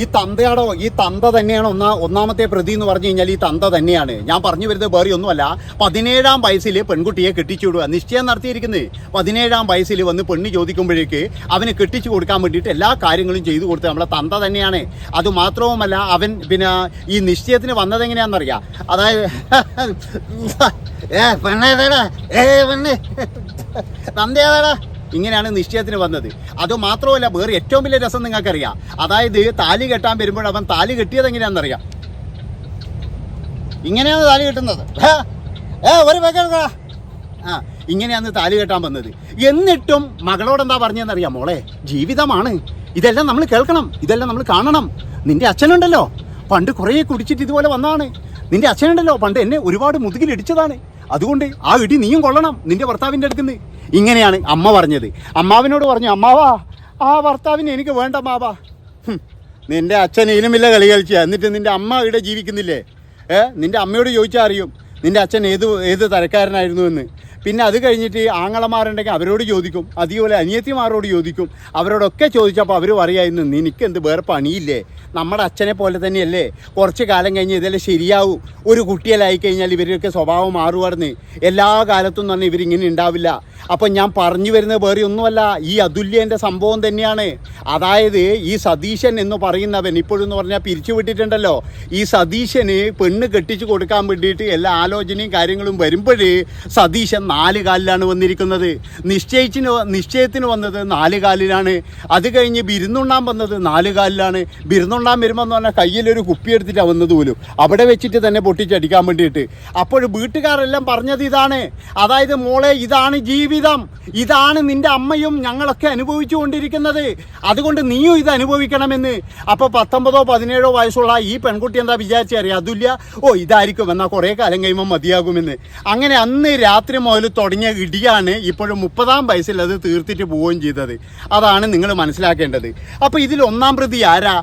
ഈ തന്തയാടോ ഈ തന്ത തന്നെയാണ് ഒന്നാ ഒന്നാമത്തെ പ്രതി എന്ന് പറഞ്ഞു കഴിഞ്ഞാൽ ഈ തന്ത തന്നെയാണ്. ഞാൻ പറഞ്ഞു വരുന്നത് വേറെ ഒന്നുമല്ല. പതിനേഴാം വയസ്സിൽ പെൺകുട്ടിയെ കെട്ടിച്ചു വിടുക നിശ്ചയം നടത്തിയിരിക്കുന്നത് പതിനേഴാം വയസ്സിൽ വന്ന് പെണ്ണ് ചോദിക്കുമ്പോഴേക്ക് അവന് കെട്ടിച്ചു കൊടുക്കാൻ വേണ്ടിയിട്ട് എല്ലാ കാര്യങ്ങളും ചെയ്തു കൊടുത്തത് നമ്മളെ തന്ത തന്നെയാണ്. അത് മാത്രവുമല്ല അവൻ പിന്നെ ഈ നിശ്ചയത്തിന് വന്നത് എങ്ങനെയാണെന്നറിയാം അതായത് ഏ പെണ്ണേതാടാ ഏ പെണ്ണ്. തന്തേതാടാ ഇങ്ങനെയാണ് നിശ്ചയത്തിന് വന്നത്. അത് മാത്രമല്ല വേറെ ഏറ്റവും വലിയ രസം നിങ്ങൾക്കറിയാം. അതായത് താലി കെട്ടാൻ വരുമ്പോൾ അവൻ താലി കെട്ടിയത് എങ്ങനെയാണെന്നറിയാം. ഇങ്ങനെയാണ് താലി കെട്ടുന്നത്. ഏ, ഒരു ആ ഇങ്ങനെയാണ് താലി കെട്ടാൻ വന്നത്. എന്നിട്ടും മകളോട് എന്താ പറഞ്ഞതെന്നറിയാം മോളെ ജീവിതമാണ്. ഇതെല്ലാം നമ്മൾ കേൾക്കണം ഇതെല്ലാം നമ്മൾ കാണണം. നിന്റെ അച്ഛനുണ്ടല്ലോ. പണ്ട് കുറേ കുടിച്ചിട്ട് ഇതുപോലെ വന്നതാണ്. നിന്റെ അച്ഛനുണ്ടല്ലോ പണ്ട് എന്നെ ഒരുപാട് മുതുകിലിടിച്ചതാണ്. അതുകൊണ്ട് ആ ഇടി നീയും കൊള്ളണം നിന്റെ ഭർത്താവിന്റെ അടുക്കുന്ന്. ഇങ്ങനെയാണ് അമ്മ പറഞ്ഞത്. അമ്മാവിനോട് പറഞ്ഞു അമ്മാവാ ആ ഭർത്താവിനെ എനിക്ക് വേണ്ട മാവാ. നിന്റെ അച്ഛൻ ഇനുമില്ല കളി കളിച്ച. എന്നിട്ട് നിന്റെ അമ്മ ഇവിടെ ജീവിക്കുന്നില്ലേ? ഏ? നിന്റെ അമ്മയോട് ചോദിച്ചാൽ അറിയും നിന്റെ അച്ഛൻ ഏത് ഏത് തരക്കാരനായിരുന്നു എന്ന്. പിന്നെ അത് കഴിഞ്ഞിട്ട് ആങ്ങളമാരുണ്ടെങ്കിൽ അവരോട് ചോദിക്കും അതേപോലെ അനിയത്തിമാരോട് ചോദിക്കും. അവരോടൊക്കെ ചോദിച്ചപ്പോൾ അവർ പറയായിരുന്നു നിനക്ക് എന്ത് വേറെ പണിയില്ലേ? നമ്മുടെ അച്ഛനെ പോലെ തന്നെയല്ലേ? കുറച്ച് കാലം കഴിഞ്ഞ് ഇതെല്ലാം ശരിയാവും. ഒരു കുട്ടിയെല്ലായി കഴിഞ്ഞാൽ ഇവരൊക്കെ സ്വഭാവം മാറുമായിരുന്നു എല്ലാ കാലത്തും തന്നെ ഇവരിങ്ങനെ ഉണ്ടാവില്ല. അപ്പം ഞാൻ പറഞ്ഞു വരുന്നത് വേറെ ഒന്നുമല്ല. ഈ അതുല്യന്റെ സംഭവം തന്നെയാണ്. അതായത് ഈ സതീശൻ എന്ന് പറയുന്നവൻ ഇപ്പോഴെന്ന് പറഞ്ഞാൽ പിരിച്ചു വിട്ടിട്ടുണ്ടല്ലോ. ഈ സതീശന് പെണ്ണ് കെട്ടിച്ചു കൊടുക്കാൻ വേണ്ടിയിട്ട് എല്ലാ ആലോചനയും കാര്യങ്ങളും വരുമ്പോൾ സതീശൻ നാല് കാലിലാണ് വന്നിരിക്കുന്നത്. നിശ്ചയിച്ചിന് നിശ്ചയത്തിന് വന്നത് നാല് കാലിലാണ്. അത് കഴിഞ്ഞ് ബിരുന്നുണ്ണാൻ വന്നത് നാല് കാലിലാണ്. ബിരുന്നുണ്ണാൻ വരുമ്പോൾ എന്ന് പറഞ്ഞാൽ കയ്യിലൊരു കുപ്പി എടുത്തിട്ടാണ് വന്നത് പോലും. അവിടെ വെച്ചിട്ട് തന്നെ പൊട്ടിച്ചടിക്കാൻ വേണ്ടിയിട്ട്. അപ്പോൾ വീട്ടുകാരെല്ലാം പറഞ്ഞത് ഇതാണ്. അതായത് മോളെ ഇതാണ് ജീവിതം. ഇതാണ് നിന്റെ അമ്മയും ഞങ്ങളൊക്കെ അനുഭവിച്ചു കൊണ്ടിരിക്കുന്നത്. അതുകൊണ്ട് നീയും ഇത് അനുഭവിക്കണമെന്ന്. അപ്പോൾ പത്തൊമ്പതോ പതിനേഴോ വയസ്സുള്ള ഈ പെൺകുട്ടി എന്താ വിചാരിച്ചറിയാം അതുല്യ ഓ ഇതായിരിക്കും. എന്നാൽ കുറേ കാലം കഴിയുമ്പോൾ മതിയാകുമെന്ന്. അങ്ങനെ അന്ന് രാത്രി മുതൽ തുടങ്ങിയ ഇടിയാണ് ഇപ്പോഴും മുപ്പതാം വയസ്സിൽ അത് തീർത്തിട്ട് പോവുകയും ചെയ്തത്. അതാണ് നിങ്ങൾ മനസ്സിലാക്കേണ്ടത്. അപ്പോൾ ഇതിൽ ഒന്നാം പ്രതി ആരാ?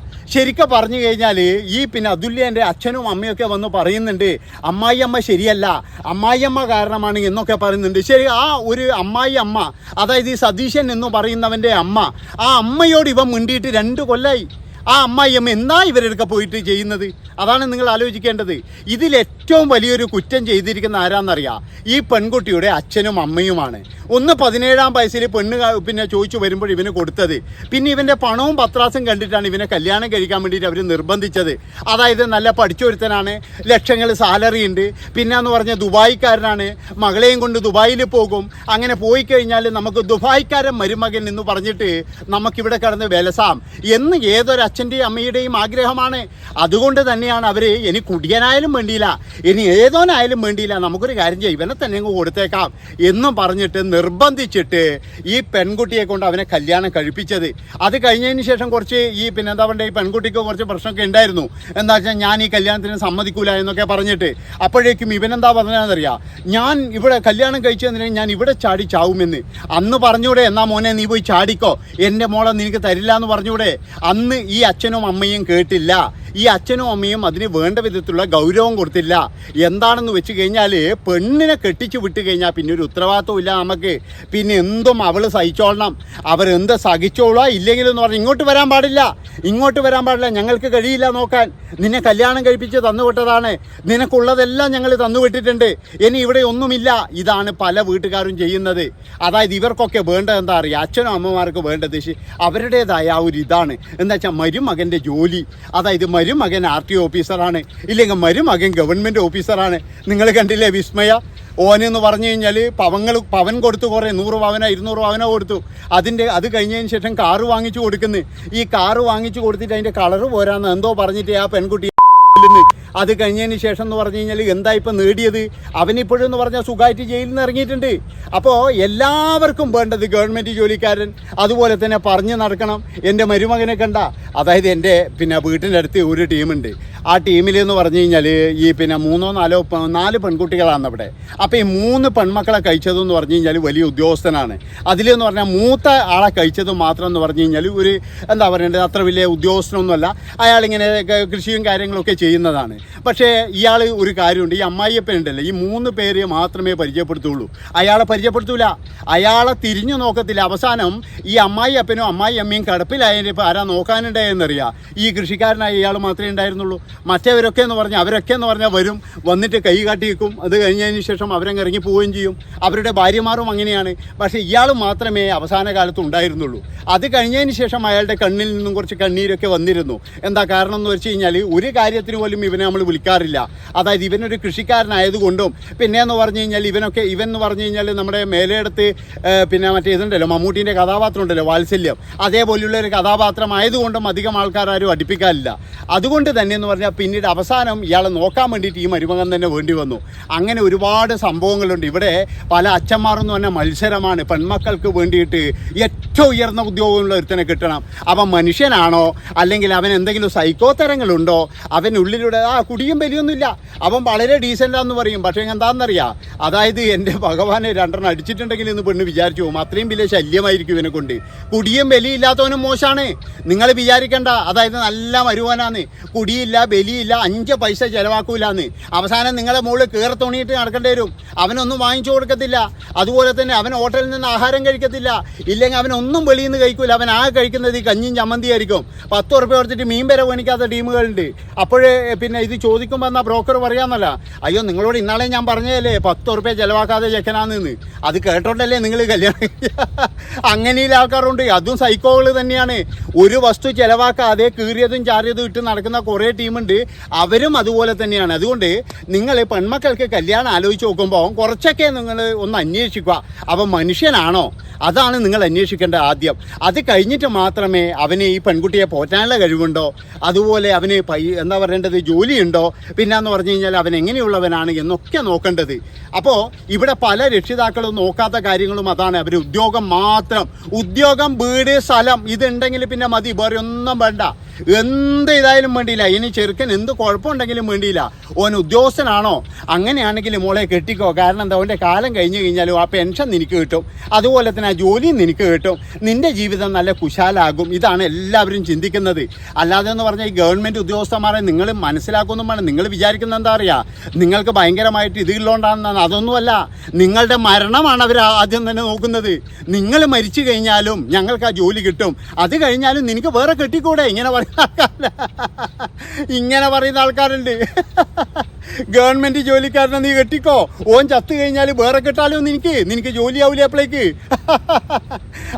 ശരിക്കും പറഞ്ഞു കഴിഞ്ഞാൽ ഈ പിന്നെ അതുല്യന്റെ അച്ഛനും അമ്മയൊക്കെ വന്ന് പറയുന്നുണ്ട് അമ്മായിയമ്മ ശരിയല്ല അമ്മായിയമ്മ കാരണമാണ് എന്നൊക്കെ പറയുന്നുണ്ട്. ശരി ആ ഒരു അമ്മായി അമ്മ അതായത് ഈ സതീശൻ എന്ന് പറയുന്നവന്റെ അമ്മ ആ അമ്മയോട് ഇവ മിണ്ടിയിട്ട് രണ്ട് കൊല്ലായി. ആ അമ്മായിയമ്മ എന്നാ ഇവരെടുക്ക പോയിട്ട് ചെയ്യുന്നത്? അതാണ് നിങ്ങൾ ആലോചിക്കേണ്ടത്. ഇതിൽ ഏറ്റവും വലിയൊരു കുറ്റം ചെയ്തിരിക്കുന്ന ആരാന്നറിയാം? ഈ പെൺകുട്ടിയുടെ അച്ഛനും അമ്മയുമാണ്. ഒന്ന് പതിനേഴാം വയസ്സിൽ പെണ്ണ് പിന്നെ ചോദിച്ചു വരുമ്പോൾ ഇവന് കൊടുത്തത്. പിന്നെ ഇവന്റെ പണവും പത്രാസും കണ്ടിട്ടാണ് ഇവനെ കല്യാണം കഴിക്കാൻ വേണ്ടിയിട്ട് അവർ നിർബന്ധിച്ചത്. അതായത് നല്ല പഠിച്ചൊരുത്തനാണ് ലക്ഷങ്ങൾ സാലറി ഉണ്ട്. പിന്നെ എന്ന് പറഞ്ഞാൽ ദുബായിക്കാരനാണ്. മകളെയും കൊണ്ട് ദുബായിൽ പോകും. അങ്ങനെ പോയി കഴിഞ്ഞാൽ നമുക്ക് ദുബായിക്കാരൻ മരുമകൻ എന്ന് പറഞ്ഞിട്ട് നമുക്കിവിടെ കിടന്ന് വിലസാം. എന്ന് ഏതൊരു അച്ഛന്റെയും അമ്മയുടെയും ആഗ്രഹമാണ്. അതുകൊണ്ട് തന്നെയാണ് അവർ ഇനി കുടിയനായാലും വേണ്ടിയില്ല. ഇനി ഏതോനായാലും വേണ്ടിയില്ല. നമുക്കൊരു കാര്യം ചെയ്യും. ഇവനെ തന്നെ അങ്ങ് കൊടുത്തേക്കാം. എന്നും പറഞ്ഞിട്ട് നിർബന്ധിച്ചിട്ട് ഈ പെൺകുട്ടിയെ കൊണ്ട് അവനെ കല്യാണം കഴിപ്പിച്ചത്. അത് കഴിഞ്ഞതിന് ശേഷം കുറച്ച് ഈ പിന്നെ എന്താ പറയുക ഈ പെൺകുട്ടിക്ക് കുറച്ച് പ്രശ്നമൊക്കെ ഉണ്ടായിരുന്നു. എന്താ വെച്ചാൽ ഞാൻ ഈ കല്യാണത്തിന് സമ്മതിക്കൂല എന്നൊക്കെ പറഞ്ഞിട്ട് അപ്പോഴേക്കും ഇവനെന്താ പറഞ്ഞതെന്നറിയാം? ഞാൻ ഇവിടെ കല്യാണം കഴിച്ചതിന് ഞാൻ ഇവിടെ ചാടി ചാവുമെന്ന്. അന്ന് പറഞ്ഞൂടെ എന്നാ മോനെ നീ പോയി ചാടിക്കോ. എന്റെ മോളെ നിനക്ക് തരില്ല എന്ന് പറഞ്ഞൂടെ. അന്ന് ഈ അച്ഛനും അമ്മയും കേട്ടില്ല. ഈ അച്ഛനും അമ്മയും അതിന് വേണ്ട വിധത്തിലുള്ള ഗൗരവം കൊടുത്തില്ല. എന്താണെന്ന് വെച്ച് കഴിഞ്ഞാൽ പെണ്ണിനെ കെട്ടിച്ചു വിട്ട് കഴിഞ്ഞാൽ പിന്നെ ഒരു ഉത്തരവാദിത്വം ഇല്ല നമുക്ക്. പിന്നെ എന്തും അവൾ സഹിച്ചോളണം. അവരെന്ത് സഹിച്ചോളാ ഇല്ലെങ്കിലെന്ന് പറഞ്ഞാൽ ഇങ്ങോട്ട് വരാൻ പാടില്ല. ഇങ്ങോട്ട് വരാൻ പാടില്ല. ഞങ്ങൾക്ക് കഴിയില്ല നോക്കാൻ. നിന്നെ കല്യാണം കഴിപ്പിച്ച് തന്നുവിട്ടതാണ് നിനക്കുള്ളതെല്ലാം ഞങ്ങൾ തന്നുവിട്ടിട്ടുണ്ട് ഇനി ഇവിടെ ഒന്നുമില്ല. ഇതാണ് പല വീട്ടുകാരും ചെയ്യുന്നത്. അതായത് ഇവർക്കൊക്കെ വേണ്ടത് എന്താ അറിയുക അച്ഛനും അമ്മമാർക്ക് വേണ്ടത് അവരുടേതായ ആ ഒരു ഇതാണ്. എന്താ വെച്ചാൽ മരുമകന്റെ ജോലി. അതായത് മരുമകൻ ആർ ടി ഓഫീസറാണ്. ഇല്ലെങ്കിൽ മരുമകൻ ഗവൺമെന്റ് ഓഫീസറാണ്. നിങ്ങൾ കണ്ടില്ലേ വിസ്മയ? ഓനെന്ന് പറഞ്ഞു കഴിഞ്ഞാൽ പവങ്ങൾ പവൻ കൊടുത്തു കുറേ നൂറ് പവനോ ഇരുന്നൂറ് പവനോ കൊടുത്തു. അതിന്റെ അത് കഴിഞ്ഞതിന് ശേഷം കാറ് വാങ്ങിച്ചു കൊടുക്കുന്നു. ഈ കാറ് വാങ്ങിച്ചു കൊടുത്തിട്ട് അതിന്റെ കളറ് പോരാന്ന് എന്തോ പറഞ്ഞിട്ട് ആ പെൺകുട്ടി അത് കഴിഞ്ഞതിന് ശേഷം എന്ന് പറഞ്ഞു കഴിഞ്ഞാൽ എന്താ ഇപ്പം നേടിയത്? അവനിപ്പോഴും എന്ന് പറഞ്ഞാൽ സുഖമായിട്ട് ജയിലിൽ നിന്ന് ഇറങ്ങിയിട്ടുണ്ട്. അപ്പോൾ എല്ലാവർക്കും വേണ്ടത് ഗവൺമെന്റ് ജോലിക്കാരൻ. അതുപോലെ തന്നെ പറഞ്ഞു നടക്കണം. എന്റെ മരുമകനെ കണ്ട. അതായത് എന്റെ പിന്നെ വീട്ടിന്റെ അടുത്ത് ഒരു ടീമുണ്ട്. ആ ടീമിൽ എന്ന് പറഞ്ഞു കഴിഞ്ഞാൽ ഈ പിന്നെ മൂന്നോ നാലോ നാല് പെൺകുട്ടികളാണ് അവിടെ. അപ്പോൾ ഈ മൂന്ന് പെൺമക്കളെ കഴിച്ചതെന്ന് പറഞ്ഞു കഴിഞ്ഞാൽ വലിയ ഉദ്യോഗസ്ഥനാണ്. അതിലെന്ന് പറഞ്ഞാൽ മൂത്ത ആളെ കഴിച്ചത് മാത്രം എന്ന് പറഞ്ഞു കഴിഞ്ഞാൽ ഒരു എന്താ പറയേണ്ടത് അത്ര വലിയ ഉദ്യോഗസ്ഥനൊന്നുമല്ല. അയാളിങ്ങനെ കൃഷിയും കാര്യങ്ങളൊക്കെ ചെയ്യുന്നതാണ്. പക്ഷേ ഇയാൾ ഒരു കാര്യമുണ്ട് ഈ അമ്മായിയപ്പൻ ഉണ്ടല്ലോ ഈ മൂന്ന് പേര് മാത്രമേ പരിചയപ്പെടുത്തുള്ളൂ. അയാളെ പരിചയപ്പെടുത്തൂല. അയാളെ തിരിഞ്ഞു നോക്കത്തില്ല. അവസാനം ഈ അമ്മായി അപ്പനും അമ്മായി അമ്മയും കിടപ്പിലായതിന് ഇപ്പോൾ ആരാ നോക്കാനുണ്ടായെന്നറിയാം. ഈ കൃഷിക്കാരനായ ഇയാൾ മാത്രമേ ഉണ്ടായിരുന്നുള്ളൂ. മറ്റവരൊക്കെ എന്ന് പറഞ്ഞാൽ അവരൊക്കെ എന്ന് പറഞ്ഞാൽ വരും വന്നിട്ട് കൈ കാട്ടി വയ്ക്കും അത് കഴിഞ്ഞതിന് ശേഷം അവരങ്ങ് ഇറങ്ങി പോവുകയും ചെയ്യും. അവരുടെ ഭാര്യമാരും അങ്ങനെയാണ്. പക്ഷേ ഇയാൾ മാത്രമേ അവസാന കാലത്ത് ഉണ്ടായിരുന്നുള്ളൂ. അത് കഴിഞ്ഞതിന് ശേഷം അയാളുടെ കണ്ണിൽ നിന്നും കുറച്ച് കണ്ണീരൊക്കെ വന്നിരുന്നു. എന്താ കാരണം എന്ന് വെച്ച് കഴിഞ്ഞാൽ ഒരു കാര്യത്തിന് പോലും ഇവനെ നമ്മൾ വിളിക്കാറില്ല. അതായത് ഇവനൊരു കൃഷിക്കാരനായതുകൊണ്ടും പിന്നെ എന്ന് പറഞ്ഞു കഴിഞ്ഞാൽ ഇവനൊക്കെ ഇവൻ എന്ന് പറഞ്ഞു കഴിഞ്ഞാൽ നമ്മുടെ മേലെടുത്ത് പിന്നെ മറ്റേ ഇതുണ്ടല്ലോ മമ്മൂട്ടീന്റെ കഥാപാത്രം ഉണ്ടല്ലോ വാത്സല്യം. അതേപോലെയുള്ള ഒരു കഥാപാത്രം കഥാപാത്രമായതുകൊണ്ടും അധികം ആൾക്കാരും അടുപ്പിക്കാറില്ല. അതുകൊണ്ട് തന്നെ എന്ന് പിന്നീട് അവസാനം ഇയാളെ നോക്കാൻ വേണ്ടിയിട്ട് ഈ മരുമകൻ തന്നെ വേണ്ടി വന്നു. അങ്ങനെ ഒരുപാട് സംഭവങ്ങളുണ്ട്. ഇവിടെ പല അച്ഛന്മാരെന്ന് പറഞ്ഞാൽ മത്സരമാണ്. പെൺമക്കൾക്ക് വേണ്ടിയിട്ട് ഏറ്റവും ഉയർന്ന ഉദ്യോഗമുള്ള ഒരുത്തനെ കിട്ടണം. അവൻ മനുഷ്യനാണോ? അല്ലെങ്കിൽ അവൻ എന്തെങ്കിലും സൈക്കോ തരങ്ങളുണ്ടോ? അവൻ ഉള്ളിലൂടെ ആ കുടിയും വലിയൊന്നുമില്ല അവൻ വളരെ ഡീസന്റാന്ന് പറയും. പക്ഷേ എന്താണെന്നറിയാം? അതായത് എന്റെ ഭഗവാനെ രണ്ടെണ്ണം അടിച്ചിട്ടുണ്ടെങ്കിൽ എന്ന് പെണ്ണ് വിചാരിച്ചു പോകും. അത്രയും വലിയ ശല്യമായിരിക്കും ഇവനെ കൊണ്ട്. കുടിയും ബലിയില്ലാത്തവനും മോശമാണ് നിങ്ങൾ വിചാരിക്കണ്ട. അതായത് നല്ല മരുവനാന്ന് കുടിയില്ല ബലിയില്ല അഞ്ച് പൈസ ചിലവാക്കൂലാന്ന്. അവസാനം നിങ്ങളെ മുകളിൽ കയറി തുണിയിട്ട് നടക്കേണ്ടി വരും. അവനൊന്നും വാങ്ങിച്ചു കൊടുക്കത്തില്ല. അതുപോലെ തന്നെ അവൻ ഹോട്ടലിൽ നിന്ന് ആഹാരം കഴിക്കത്തില്ല. ഇല്ലെങ്കിൽ അവൻ ഒന്നും വെളിയിൽ നിന്ന് കഴിക്കൂല. അവൻ ആകെ കഴിക്കുന്നത് ഈ കഞ്ഞിയും ചമ്മന്തി ആയിരിക്കും. പത്ത് ഉറുപ്പ്യ കൊടുത്തിട്ട് മീൻ വരെ വേണിക്കാത്ത ടീമുകളുണ്ട്. അപ്പോഴേ പിന്നെ ഇത് ചോദിക്കുമ്പോൾ എന്നാൽ ബ്രോക്കർ പറയാമെന്നല്ല അയ്യോ നിങ്ങളോട് ഇന്നാളെ ഞാൻ പറഞ്ഞതല്ലേ? പത്ത് ഉറുപ്പ്യ ചിലവാക്കാതെ ചെക്കനാന്ന് അത് കേട്ടോണ്ടല്ലേ നിങ്ങൾ കല്യാണം. അങ്ങനെയുള്ള ആൾക്കാരുണ്ട്. അതും സൈക്കോകൾ തന്നെയാണ്. ഒരു വസ്തു ചിലവാക്കാതെ കീറിയതും ചാറിയതും ഇട്ട് നടക്കുന്ന കുറേ ടീമുണ്ട്. അവരും അതുപോലെ തന്നെയാണ്. അതുകൊണ്ട് നിങ്ങൾ പെൺമക്കൾക്ക് കല്യാണം ആലോചിച്ച് നോക്കുമ്പോൾ കുറച്ചൊക്കെ നിങ്ങൾ ഒന്ന് അന്വേഷിക്കുക. അവൻ മനുഷ്യനാണോ? അതാണ് നിങ്ങൾ അന്വേഷിക്കേണ്ട ആദ്യം. അത് കഴിഞ്ഞിട്ട് മാത്രമേ അവന് ഈ പെൺകുട്ടിയെ പോറ്റാനുള്ള കഴിവുണ്ടോ? അതുപോലെ അവന് പൈ എന്താ പറയേണ്ടത്? ജോലിയുണ്ടോ? പിന്നെ എന്ന് പറഞ്ഞു കഴിഞ്ഞാൽ അവൻ എങ്ങനെയുള്ളവനാണ് എന്നൊക്കെ നോക്കേണ്ടത്. അപ്പോൾ ഇവിടെ പല രക്ഷിതാക്കളും നോക്കാത്ത കാര്യങ്ങളും അതാണ്. അവർ ഉദ്യോഗം മാത്രം. ഉദ്യോഗം വീട് സ്ഥലം ഇതുണ്ടെങ്കിൽ പിന്നെ മതി. വേറെ ഒന്നും വേണ്ട. എന്ത് ഇതായാലും വേണ്ടിയില്ല. ഇനി ചെറുക്കൻ എന്ത് കുഴപ്പമുണ്ടെങ്കിലും വേണ്ടിയില്ല ഓൻ ഉദ്യോഗസ്ഥനാണോ? അങ്ങനെയാണെങ്കിൽ മോളെ കെട്ടിക്കോ. കാരണം എന്താ അവന്റെ കാലം കഴിഞ്ഞ് കഴിഞ്ഞാലും ആ പെൻഷൻ നിനക്ക് കിട്ടും. അതുപോലെ തന്നെ ആ ജോലിയും നിനക്ക് കിട്ടും. നിന്റെ ജീവിതം നല്ല കുശാലാകും. ഇതാണ് എല്ലാവരും ചിന്തിക്കുന്നത്. അല്ലാതെ എന്ന് പറഞ്ഞാൽ ഈ ഗവൺമെന്റ് ഉദ്യോഗസ്ഥന്മാരെ നിങ്ങൾ മനസ്സിലാക്കൊന്നും വേണം. നിങ്ങൾ വിചാരിക്കുന്നത് എന്താ പറയുക നിങ്ങൾക്ക് ഭയങ്കരമായിട്ട് ഇതിലുള്ളതുകൊണ്ടാണെന്നാണ് അതൊന്നുമല്ല. നിങ്ങളുടെ മരണമാണ് അവർ ആദ്യം തന്നെ നോക്കുന്നത്. നിങ്ങൾ മരിച്ചു കഴിഞ്ഞാലും ഞങ്ങൾക്ക് ആ ജോലി കിട്ടും. അത് കഴിഞ്ഞാലും നിനക്ക് വേറെ കെട്ടിക്കൂടെ? ഇങ്ങനെ ആൾക്കാരില്ല. ഇങ്ങനെ പറയുന്ന ആൾക്കാരുണ്ട്. ഗവൺമെന്റ് ജോലിക്കാരനെ നീ കെട്ടിക്കോ. ഓൻ ചത്തു കഴിഞ്ഞാൽ വേറെ കിട്ടാലോ നിനക്ക്? നിനക്ക് ജോലിയാവില്ല അപ്പോഴേക്ക്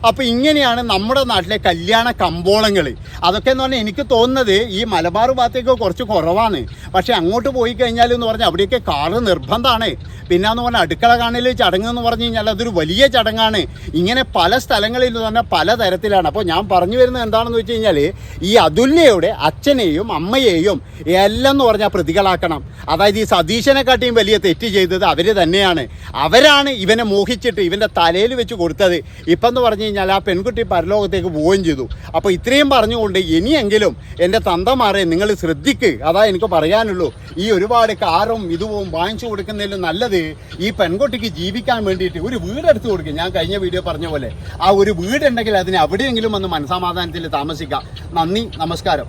അപ്പൊ ഇങ്ങനെയാണ് നമ്മുടെ നാട്ടിലെ കല്യാണ കമ്പോളങ്ങൾ അതൊക്കെ എന്ന് പറഞ്ഞാൽ എനിക്ക് തോന്നുന്നത് ഈ മലബാർ ഭാഗത്തേക്ക് കുറച്ച് കുറവാണ്. പക്ഷെ അങ്ങോട്ട് പോയി കഴിഞ്ഞാൽ എന്ന് പറഞ്ഞാൽ അവിടെയൊക്കെ കാറ് നിർബന്ധമാണ്. പിന്നെ എന്ന് പറഞ്ഞാൽ അടുക്കള കാണൽ ചടങ്ങ് എന്ന് പറഞ്ഞു കഴിഞ്ഞാൽ അതൊരു വലിയ ചടങ്ങാണ്. ഇങ്ങനെ പല സ്ഥലങ്ങളിൽ തന്നെ പല തരത്തിലാണ്. അപ്പോൾ ഞാൻ പറഞ്ഞു വരുന്നത് എന്താണെന്ന് വെച്ച് കഴിഞ്ഞാൽ ഈ അതുല്യയുടെ അച്ഛനെയും അമ്മയെയും എല്ലാം എന്ന് പറഞ്ഞാൽ പ്രതികളാക്കണം. അതായത് ഈ സതീശനെക്കാട്ടിയും വലിയ തെറ്റ് ചെയ്തത് അവർ തന്നെയാണ്. അവരാണ് ഇവനെ മോഹിച്ചിട്ട് ഇവന്റെ തലയിൽ വെച്ച് കൊടുത്തത്. ഇപ്പം എന്ന് പറഞ്ഞു കഴിഞ്ഞാൽ ആ പെൺകുട്ടി പരലോകത്തേക്ക് പോവുകയും ചെയ്തു. അപ്പോൾ ഇത്രയും പറഞ്ഞുകൊണ്ട് ഇനിയെങ്കിലും എന്റെ തന്തമാരെ നിങ്ങൾ ശ്രദ്ധിക്കുക അതാ എനിക്ക് പറയാനുള്ളൂ. ഈ ഒരുപാട് കാറും ഇതുവും വാങ്ങിച്ചു കൊടുക്കുന്നതിലും നല്ലത് ഈ പെൺകുട്ടിക്ക് ജീവിക്കാൻ വേണ്ടിയിട്ട് ഒരു വീട് എടുത്തു കൊടുക്കും. ഞാൻ കഴിഞ്ഞ വീഡിയോ പറഞ്ഞ പോലെ. ആ ഒരു വീട് ഉണ്ടെങ്കിൽ അതിന് എവിടെയെങ്കിലും വന്ന് മനസമാധാനത്തിൽ താമസിക്കാം. നന്ദി നമസ്കാരം.